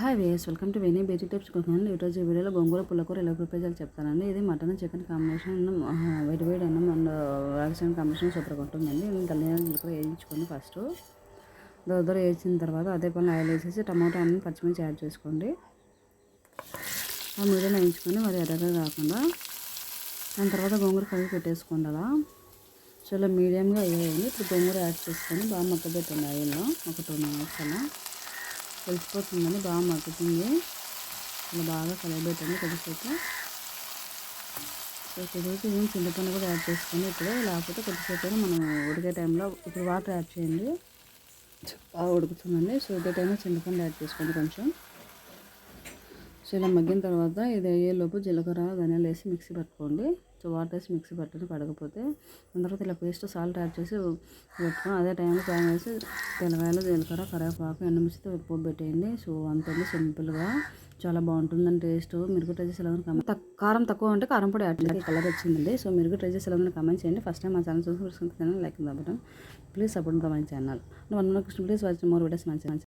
Hi ways welcome to వెనీ బేటీ tips cooking ఈరోజు వీడియోలో గోంగూర పుల్లకూర ఎలా ప్రిపేర్ చేయాలి చెప్తానండి ఇది మటన్ చికెన్ కాంబినేషన్ వేడి వేడి అన్నం అండ్ రాగసిన కాంబినేషన్ సూపర్గా ఉంటుందండి కళ్యాణం జీలకర్ర వేయించుకొని ఫస్ట్ దోదర వేసిన తర్వాత అదే పని ఆయిల్ వేసేసి టమాటో అన్నం పచ్చిమిర్చి యాడ్ చేసుకోండి. ఆ మీడియం వేయించుకొని మరి ఎర్రగా కాకుండా దాని తర్వాత గోంగూర కలిపి పెట్టేసుకోండి అలా చాలా మీడియంగా వేయండి. ఇప్పుడు గోంగూర యాడ్ చేసుకొని బాగా మగ్గబెట్టండి ఆయిల్లో ఒక టూ మినిట్స్ అలా. తెలిసిపోతుందని బాగా మగ్గుతుంది. ఇలా బాగా కలబెట్టండి కొద్దిసేపు. సో కొద్దిసేపు ఏం చింతపండు కూడా యాడ్ చేసుకొని ఇప్పుడు. లేకపోతే కొద్దిసేపు మనం ఉడికే టైంలో ఇప్పుడు వాటర్ యాడ్ చేయండి. బాగా ఉడుకుతుందండి. సో ఇదే టైంలో చింతపండు యాడ్ చేసుకోండి కొంచెం. సో ఇలా మగ్గిన తర్వాత ఇది అయ్యేలోపు జీలకర్ర ధనియాలు వేసి మిక్సీ పట్టుకోండి. సో వాటర్ వేసి మిక్సీ పట్టండి పడకపోతే దాని తర్వాత ఇలా పేస్ట్ సాల్ట్ యాడ్ చేసి పెట్టుకొని అదే టైంలో ప్యాన్ వేసి తెల్లగాయలు జీలకర్ర కరివేపాకు ఎండుమిర్చితో ఉప్పు పెట్టేయండి. సో అంతండి సింపుల్గా. చాలా బాగుంటుందండి టేస్ట్. మీరు కూడా ట్రై చేసి ఎలా కమెంట్ కారం తక్కువ ఉంటే కారం పొడి యాడ్ చేయాలి కలర్ వచ్చిందండి. సో మీరు కూడా ట్రై చేసి ఎలా కమెంట్ చేయండి. ఫస్ట్ టైం మా ఛానల్ చూసి like button please support my channel one more please watch more videos మంచి మంచి